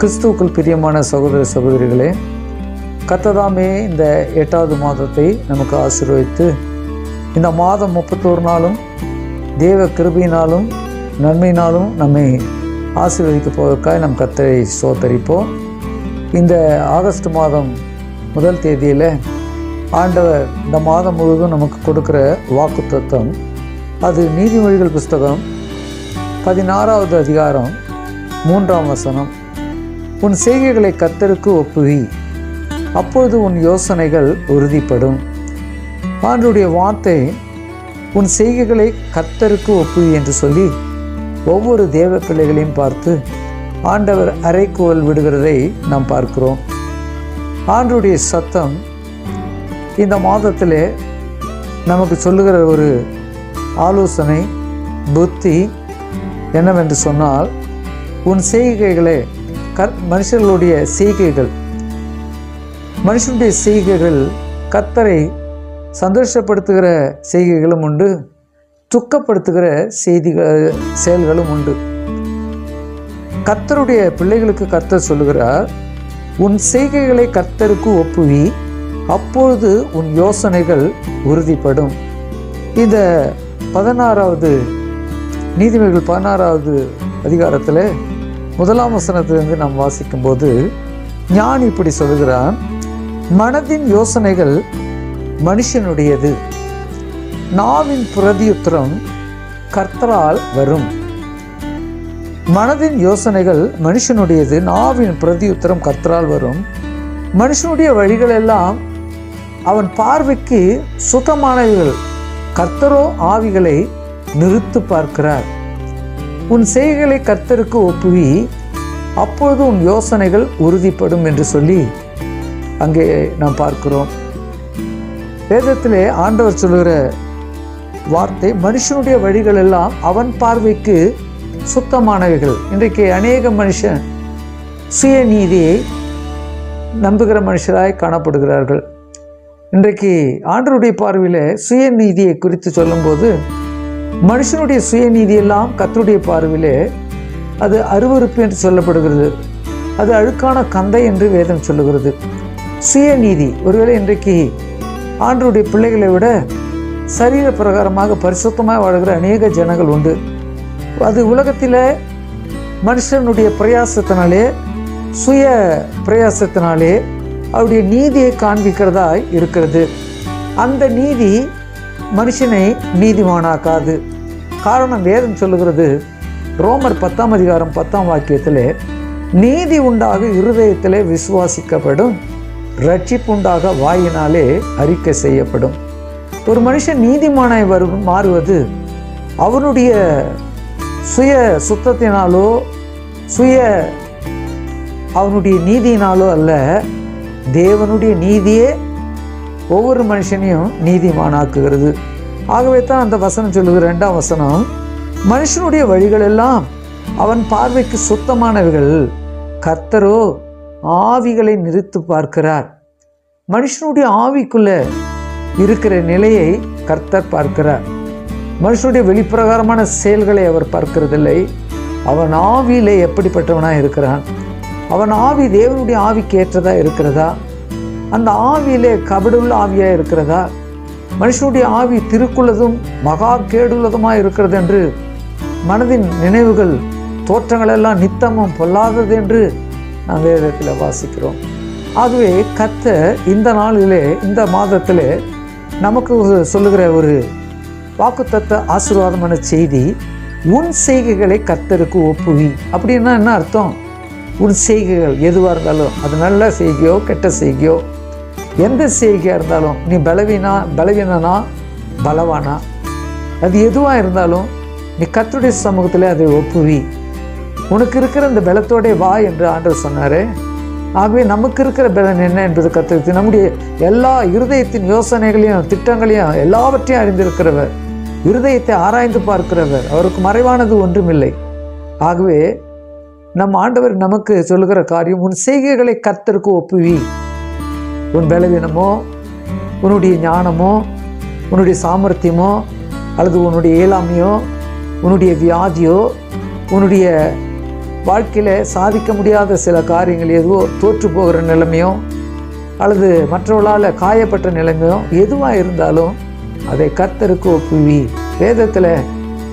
கிறிஸ்துவுக்குள் பிரியமான சகோதர சகோதரிகளே கத்ததாமே இந்த எட்டாவது மாதத்தை நமக்கு ஆசீர்வதித்து இந்த மாதம் முப்பத்தோரு நாளும் தேவ கிருபையினாலும் நன்மையினாலும் நம்மை ஆசீர்வதிக்க போவதற்காக நம் கத்தரை சோத்தரிப்போம் இந்த ஆகஸ்ட் மாதம் முதல் தேதியில் ஆண்டவர் இந்த மாதம் முழுவதும் நமக்கு கொடுக்குற வாக்கு தத்துவம் அது நீதிமொழிகள் புஸ்தகம் பதினாறாவது அதிகாரம் மூன்றாம் வசனம். உன் செய்கைகளை கத்தருக்கு ஒப்புவி. அப்பொழுது உன் யோசனைகள் உறுதிப்படும். ஆண்டுடைய வார்த்தை உன் செய்கைகளை கத்தருக்கு ஒப்புவி என்று சொல்லி ஒவ்வொரு தேவ பிள்ளைகளையும் பார்த்து ஆண்டவர் அரைக்கோல் விடுகிறதை நாம் பார்க்கிறோம். ஆண்டுடைய சத்தம் இந்த மாதத்தில் நமக்கு சொல்லுகிற ஒரு ஆலோசனை புத்தி என்னவென்று சொன்னால் உன் செய்கைகளை கற் மனுஷர்களுடைய செய்கைகள். மனுஷனுடைய செய்கைகள் கத்தரை சந்தோஷப்படுத்துகிற செய்கைகளும் உண்டு. துக்கப்படுத்துகிற செய்திகள் செயல்களும் உண்டு. கர்த்தருடைய பிள்ளைகளுக்கு கர்த்தர் சொல்லுகிறார் உன் செய்கைகளை கர்த்தருக்கு ஒப்புவி அப்பொழுது உன் யோசனைகள் உறுதிப்படும். இந்த பதினாறாவது நீதிமொழிகள் பதினாறாவது அதிகாரத்தில் முதலாம் வசனத்திலிருந்து நாம் வாசிக்கும்போது ஞான் இப்படி சொல்கிறான் மனதின் யோசனைகள் மனுஷனுடையது. நாவின் பிரதியுத்திரம் கர்த்தரால் வரும். மனதின் யோசனைகள் மனுஷனுடையது நாவின் பிரதியுத்திரம் கர்த்தரால் வரும். மனுஷனுடைய வழிகள் எல்லாம் அவன் பார்வைக்கு சுத்தமானவைகள். கர்த்தரோ ஆவிகளை நிறுத்து பார்க்கிறார். உன் செய்களை கர்த்தருக்கு ஒப்புவி அப்பொழுது உன் யோசனைகள் உறுதிப்படும் என்று சொல்லி அங்கே நாம் பார்க்கிறோம். வேதத்திலே ஆண்டவர் சொல்கிற வார்த்தை மனுஷனுடைய வழிகள் எல்லாம் அவன் பார்வைக்கு சுத்தமானவைகள். இன்றைக்கு அநேக மனுஷன் சுயநீதியை நம்புகிற மனுஷராய் காணப்படுகிறார்கள். இன்றைக்கு ஆண்டருடைய பார்வையில் சுயநீதியை குறித்து சொல்லும்போது மனுஷனுடைய சுயநீதியெல்லாம் கத்தருடைய பார்வையிலே அது அருவறுப்பு என்று சொல்லப்படுகிறது. அது அழுக்கான கந்தை என்று வேதம் சொல்லுகிறது. சுயநீதி ஒருவேளை இன்றைக்கு ஆண்டருடைய பிள்ளைகளை விட சரீர பிரகாரமாக பரிசுத்தமாக வாழ்கிற அநேக ஜனங்கள் உண்டு. அது உலகத்தில் மனுஷனுடைய பிரயாசத்தினாலே சுய பிரயாசத்தினாலே அவருடைய நீதியை காண்பிக்கிறதாய் இருக்கிறது. அந்த நீதி மனுஷனை நீதிமானாக்காது. காரணம் வேதம் சொல்லுகிறது ரோமர் பத்தாம் அதிகாரம் பத்தாம் வாக்கியத்தில் நீதி உண்டாக இருதயத்திலே விசுவாசிக்கப்படும் ரட்சிப்புண்டாக வாயினாலே அறிக்கை செய்யப்படும். ஒரு மனுஷன் நீதிமானாய் வரும் மாறுவது அவனுடைய சுய சுத்தத்தினாலோ சுய அவனுடைய நீதியினாலோ அல்ல தேவனுடைய நீதியே ஒவ்வொரு மனுஷனையும் நீதிமானாக்குகிறது ஆகவே தான் அந்த வசனம் சொல்லுது ரெண்டாம் வசனம் மனுஷனுடைய வழிகள் எல்லாம் அவன் பார்வைக்கு சுத்தமானவைகள். கர்த்தரோ ஆவிகளை நிறுத்து பார்க்கிறார். மனுஷனுடைய ஆவிக்குள்ள இருக்கிற நிலையை கர்த்தர் பார்க்கிறார். மனுஷனுடைய வெளிப்பிரகாரமான செயல்களை அவர் பார்க்கிறதில்லை. அவன் ஆவியிலே எப்படிப்பட்டவனாக இருக்கிறான்? அவன் ஆவி தேவனுடைய ஆவிக்கு ஏற்றதாக இருக்கிறதா? அந்த ஆவியிலே கபடுள்ள ஆவியாக இருக்கிறதா? மனுஷனுடைய ஆவி திருக்குள்ளதும் மகா கேடுள்ளதுமாக இருக்கிறது என்று மனதின் நினைவுகள் தோற்றங்கள் எல்லாம் நித்தமும் பொல்லாதது என்று நாம் வேதத்தில் வாசிக்கிறோம். ஆகவே கத்த இந்த நாளிலே இந்த மாதத்திலே நமக்கு சொல்லுகிற ஒரு வாக்குத்தத்த ஆசீர்வாதமான செய்தி உன் செய்கைகளை கத்தருக்கு ஒப்புவி. அப்படின்னா என்ன அர்த்தம்? உன் செய்கைகள் எதுவாக இருந்தாலும். அது நல்ல செய்கையோ கெட்ட செய்கையோ எந்த செய்கையாக இருந்தாலும். நீ பலவீனா பலவீனனா? பலவானா? அது எதுவாக இருந்தாலும் நீ கத்துடைய சமூகத்தில் அதை ஒப்புவி. உனக்கு இருக்கிற இந்த பலத்தோடே வா என்று ஆண்டவர் சொன்னார். ஆகவே நமக்கு இருக்கிற பலன் என்ன என்பது கற்றுக்கு நம்முடைய எல்லா இருதயத்தின் யோசனைகளையும் திட்டங்களையும் எல்லாவற்றையும் அறிந்திருக்கிறவர். இருதயத்தை ஆராய்ந்து பார்க்கிறவர். அவருக்கு மறைவானது ஒன்றுமில்லை. ஆகவே நம் ஆண்டவர் நமக்கு சொல்லுகிற காரியம் உன் செய்கைகளை கத்தருக்கு ஒப்புவி. உன் பலவீனமோ உன்னுடைய ஞானமோ உன்னுடைய சாமர்த்தியமோ அல்லது உன்னுடைய இயலாமையோ உன்னுடைய வியாதியோ உன்னுடைய வாழ்க்கையில் சாதிக்க முடியாத சில காரியங்கள் எதுவோ தோற்று போகிற நிலைமையோ அல்லது மற்றவர்களால் காயப்பட்ட நிலைமையோ எதுவாக இருந்தாலும் அதை கத்தருக்கு ஒப்புவி. வேதத்தில்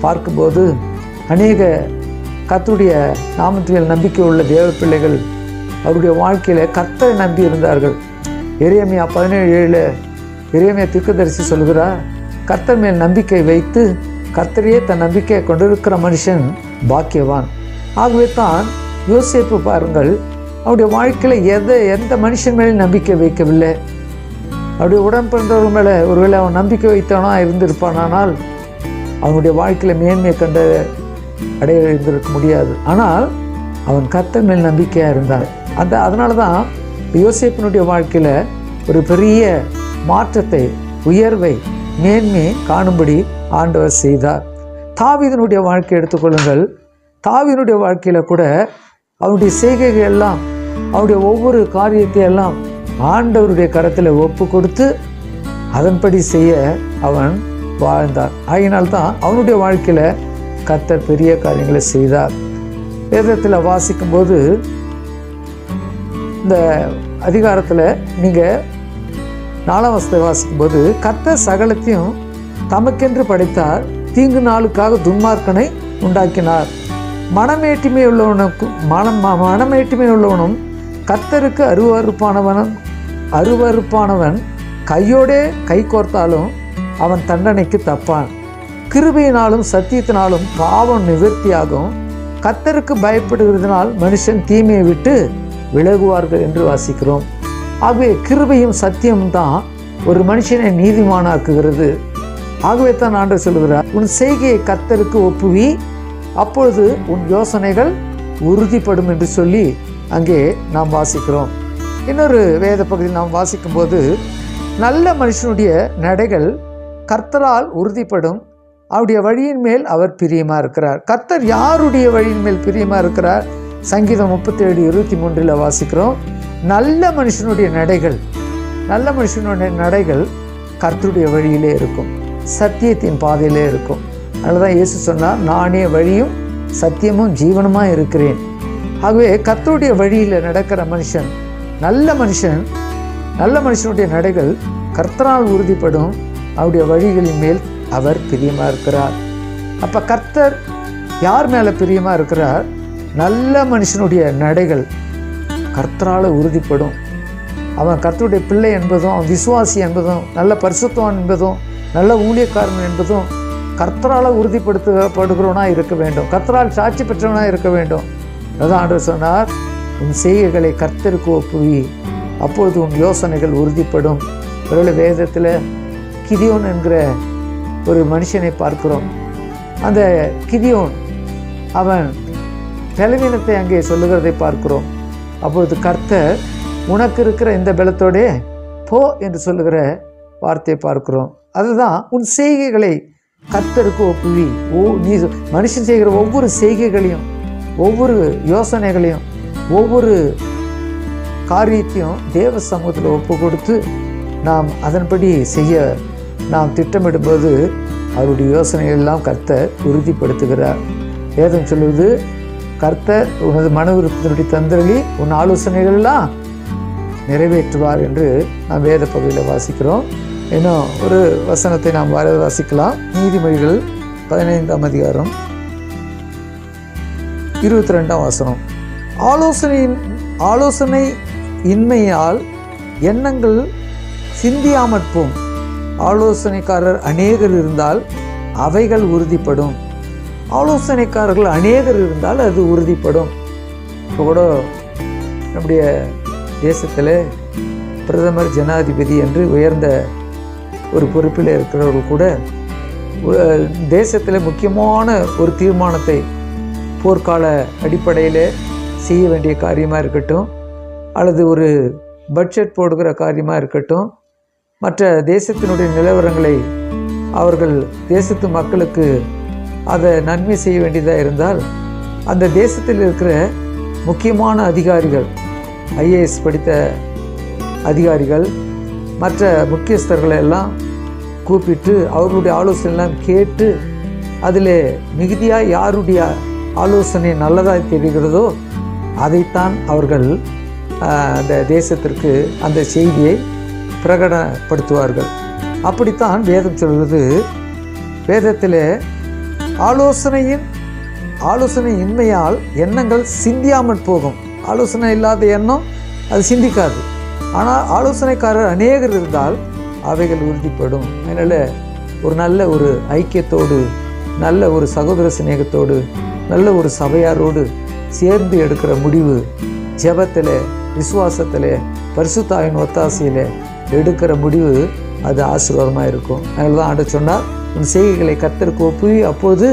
பார்க்கும்போது அநேக கத்துடைய நாமத்தில் நம்பிக்கை உள்ள தேவ பிள்ளைகள் அவருடைய வாழ்க்கையில் கத்தரை நம்பி இருந்தார்கள். எரியமையா பதினேழு ஏழில் எரியமையா தீர்க்கதரிசி சொல்கிறார் கத்தர் மேல் நம்பிக்கை வைத்து கத்தரையே தன் நம்பிக்கையை கொண்டிருக்கிற மனுஷன் பாக்கியவான். ஆகவே தான் யோசிப்பு பாருங்கள் அவருடைய வாழ்க்கையில் எதை எந்த மனுஷன் மேலே நம்பிக்கை வைக்கவில்லை. அவருடைய உடன் பிறந்தவர்கள் மேலே ஒருவேளை அவன் நம்பிக்கை வைத்தவனா இருந்திருப்பானால் அவனுடைய வாழ்க்கையில் மேன்மையை கண்ட அடைய இருந்திருக்க முடியாது. ஆனால் அவன் கர்த்தர் மேல் நம்பிக்கையாக இருந்தான். அந்த அதனால தான் யோசிப்பினுடைய வாழ்க்கையில் ஒரு பெரிய மாற்றத்தை உயர்வை மேன்மையை காணும்படி ஆண்டவர் செய்தார். தாவீதனுடைய வாழ்க்கை எடுத்துக்கொள்ளுங்கள் தாவிதனுடைய வாழ்க்கையில் கூட அவனுடைய செய்கைகள் எல்லாம் அவனுடைய ஒவ்வொரு காரியத்தை எல்லாம் ஆண்டவருடைய கரத்தில் ஒப்பு கொடுத்து அதன்படி செய்ய அவன் வாழ்ந்தான் ஆகினால்தான் அவனுடைய வாழ்க்கையில் கத்தர் பெரிய காரியங்களை செய்தார். வேதத்தில் வாசிக்கும்போது இந்த அதிகாரத்தில் நீங்கள் நாலாம் வசத்தை வாசிக்கும்போது கத்த சகலத்தையும் தமக்கென்று படைத்தார் தீங்கு நாளுக்காக துன்மார்க்கனை உண்டாக்கினார். மனமேட்டிமை உள்ளவனுக்கும் மனம் ம- மனமேட்டிமை உள்ளவனும் கத்தருக்கு அருவறுப்பானவன் அருவறுப்பானவன் கையோடே கை கோர்த்தாலும் அவன் தண்டனைக்கு தப்பான். கிருபையினாலும் சத்தியத்தினாலும் பாவம் நிவர்த்தியாகும். கர்த்தருக்கு பயப்படுகிறதுனால் மனுஷன் தீமையை விட்டு விலகுவார்கள் என்று வாசிக்கிறோம். ஆகவே கிருபையும் சத்தியமும் தான் ஒரு மனுஷனை நீதிமானாக்குகிறது. ஆகவே தான் ஆண்டு சொல்கிறார் உன் செய்கையை கர்த்தருக்கு ஒப்புவி அப்பொழுது உன் யோசனைகள் உறுதிப்படும் என்று சொல்லி அங்கே நாம் வாசிக்கிறோம். இன்னொரு வேத பகுதியில் நாம் வாசிக்கும்போது நல்ல மனுஷனுடைய நடைகள் கர்த்தரால் உறுதிப்படும் அவருடைய வழியின் மேல் அவர் பிரியமாக இருக்கிறார். கர்த்தர் யாருடைய வழியின் மேல் பிரியமாக இருக்கிறார்? சங்கீதம் முப்பத்தேழு இருபத்தி மூன்றில் வாசிக்கிறோம். நல்ல மனுஷனுடைய நடைகள் நல்ல மனுஷனுடைய நடைகள் கர்த்தருடைய வழியிலே இருக்கும். சத்தியத்தின் பாதையிலே இருக்கும். அதனால தான் இயேசு சொன்னார் நானே வழியும் சத்தியமும் ஜீவனமாக இருக்கிறேன். ஆகவே கர்த்தருடைய வழியில் நடக்கிற மனுஷன் நல்ல மனுஷன் நல்ல மனுஷனுடைய நடைகள் கர்த்தரால் உறுதிப்படும். அவருடைய வழிகளின் மேல் அவர் பிரியமாக இருக்கிறார். அப்போ கர்த்தர் யார் மேலே பிரியமாக இருக்கிறார்? நல்ல மனுஷனுடைய நடைகள் கர்த்தரால் உறுதிப்படும். அவன் கர்த்தருடைய பிள்ளை என்பதும் அவன் விசுவாசி என்பதும் நல்ல பரிசுத்தவான் என்பதும் நல்ல ஊழியக்காரன் என்பதும் கர்த்தரால் உறுதிப்படுத்தப்படுகிறவனாக இருக்க வேண்டும். கர்த்தரால் சாட்சி பெற்றவனாக இருக்க வேண்டும். அதான் ஆண்டவர் சொன்னார் உன் செய்கைகளை கர்த்தருக்கு ஒப்புவி. அப்பொழுது உன் யோசனைகள் உறுதிப்படும். ஒருவேளை வேதத்தில் கிதியோன் என்கிற ஒரு மனுஷனை பார்க்கிறோம். அந்த கிதியோன் அவன் பலவீனத்தை அங்கே சொல்லுகிறதை பார்க்கிறோம். அப்பொழுது கர்த்தர் உனக்கு இருக்கிற இந்த பலத்தோடே போ என்று சொல்லுகிற வார்த்தையை பார்க்கிறோம். அதுதான் உன் செய்கைகளை கர்த்தருக்கு ஒப்புவி. ஓ நீ மனுஷன் செய்கிற ஒவ்வொரு செய்கைகளையும் ஒவ்வொரு யோசனைகளையும் ஒவ்வொரு காரியத்தையும் தேவ சமூகத்தில் ஒப்பு கொடுத்து நாம் அதன்படி செய்ய நாம் திட்டமிடும்போது அவருடைய யோசனைகள் எல்லாம் கர்த்தர் உறுதிப்படுத்துகிறார். வேதம் சொல்லுவது கர்த்தர் உனது மன விருப்பத்தினுடைய தந்திரலி உன் ஆலோசனைகள்லாம் நிறைவேற்றுவார் என்று நாம் வேத பகுதியில் வாசிக்கிறோம். இன்னும் ஒரு வசனத்தை நாம் வர வாசிக்கலாம். நீதிமொழிகள் பதினைந்தாம் அதிகாரம். இருபத்தி ரெண்டாம் வசனம். ஆலோசனையின் ஆலோசனை இன்மையால் எண்ணங்கள் சிந்தியாமற்போம். ஆலோசனைக்காரர் அநேகர் இருந்தால் அவைகள் உறுதிப்படும். ஆலோசனைக்காரர்கள் அநேகர் இருந்தால் அது உறுதிப்படும். இப்போ கூட நம்முடைய தேசத்தில் பிரதமர் ஜனாதிபதி என்று உயர்ந்த ஒரு பொறுப்பில் இருக்கிறவர்கள் கூட தேசத்தில் முக்கியமான ஒரு தீர்மானத்தை போர்க்கால அடிப்படையில் செய்ய வேண்டிய காரியமாக இருக்கட்டும் அல்லது ஒரு பட்ஜெட் போடுகிற காரியமாக இருக்கட்டும் மற்ற தேசத்தினுடைய நிலவரங்களை அவர்கள் தேசத்து மக்களுக்கு அதை நன்மை செய்ய வேண்டியதாக இருந்தால் அந்த தேசத்தில் இருக்கிற முக்கியமான அதிகாரிகள் ஐஏஎஸ் படித்த அதிகாரிகள் மற்ற முக்கியஸ்தர்களை எல்லாம் கூப்பிட்டு அவர்களுடைய ஆலோசனை எல்லாம் கேட்டு அதில் மிகுதியாக யாருடைய ஆலோசனை நல்லதாக தெரிகிறதோ அதைத்தான் அவர்கள் அந்த தேசத்திற்கு அந்த செய்தியை பிரகடனப்படுத்துவார்கள். அப்படித்தான் வேதம் சொல்வது வேதத்திலே ஆலோசனையின் ஆலோசனை இன்மையால் எண்ணங்கள் சிந்தியாமல் போகும். ஆலோசனை இல்லாத எண்ணம் அது சிந்திக்காது. ஆனால் ஆலோசனைக்காரர் அநேகர் இருந்தால் அவைகள் உறுதிப்படும். அதனால் ஒரு நல்ல ஒரு ஐக்கியத்தோடு நல்ல ஒரு சகோதர சிநேகத்தோடு நல்ல ஒரு சபையாரோடு சேர்ந்து எடுக்கிற முடிவு ஜெபத்தில் விசுவாசத்தில் பரிசுத்தாவின் ஒத்தாசையில் எடுக்கிற முடிவு அது ஆசீர்வாதமாக இருக்கும். அதனால தான் ஆண்டு சொன்னால் உன் செய்கைகளை கத்தருக்கு ஒப்புவி அப்போது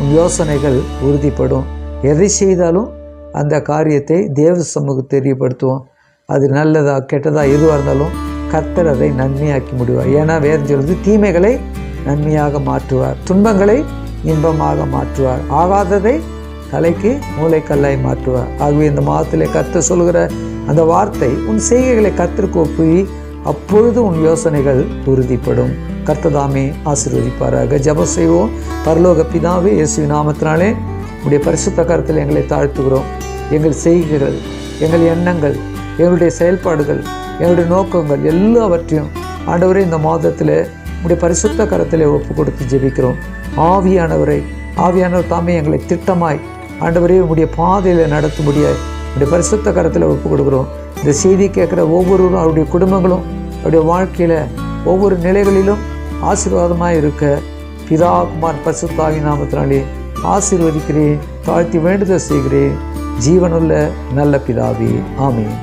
உன் யோசனைகள் உறுதிப்படும். எதை செய்தாலும் அந்த காரியத்தை தேவ சமூக தெரியப்படுத்துவோம். அது நல்லதா கெட்டதா எதுவாக இருந்தாலும் கத்தர் அதை நன்மையாக்கி முடிவார். ஏன்னா வேதம் சொல்வது தீமைகளை நன்மையாக மாற்றுவார். துன்பங்களை இன்பமாக மாற்றுவார். ஆகாததை தலைக்கு மூளைக்கல்லாய் மாற்றுவார். ஆகவே இந்த மாதத்தில் கத்த சொல்கிற அந்த வார்த்தை உன் செய்கைகளை கத்திற்கு ஒப்புவி அப்பொழுது உன் யோசனைகள் உறுதிப்படும். கர்த்ததாமே ஆசீர்வதிப்பாராக. ஜப செய்வோம். பரலோக பிதாவே இயேசு நாமத்தினாலே உடைய பரிசுத்த கருத்தில் எங்களை தாழ்த்துகிறோம். எங்கள் செய்கைகள் எங்கள் எண்ணங்கள் எங்களுடைய செயல்பாடுகள் எங்களுடைய நோக்கங்கள் எல்லாவற்றையும் ஆண்டவரே இந்த மாதத்தில் உடைய பரிசுத்த கரத்தில் ஒப்பு கொடுத்து ஜெபிக்கிறோம். ஆவியானவரை ஆவியானவர் தாமே எங்களை திட்டமாய் ஆண்டவரே உடைய பாதையில் நடத்தும்படியாய் உடைய பரிசுத்த கரத்தில் ஒப்பு கொடுக்குறோம். இந்த செய்தி கேட்குற ஒவ்வொருவரும் அவருடைய குடும்பங்களும் அவருடைய வாழ்க்கையில் ஒவ்வொரு நிலைகளிலும் ஆசீர்வாதமாக இருக்க பிதா குமார் பசுத்தாவி நாமத்தினாலே ஆசீர்வதிக்கிறேன் தாழ்த்தி வேண்டுதல் செய்கிறேன். ஜீவனுள்ள நல்ல பிதாவே ஆமீன்.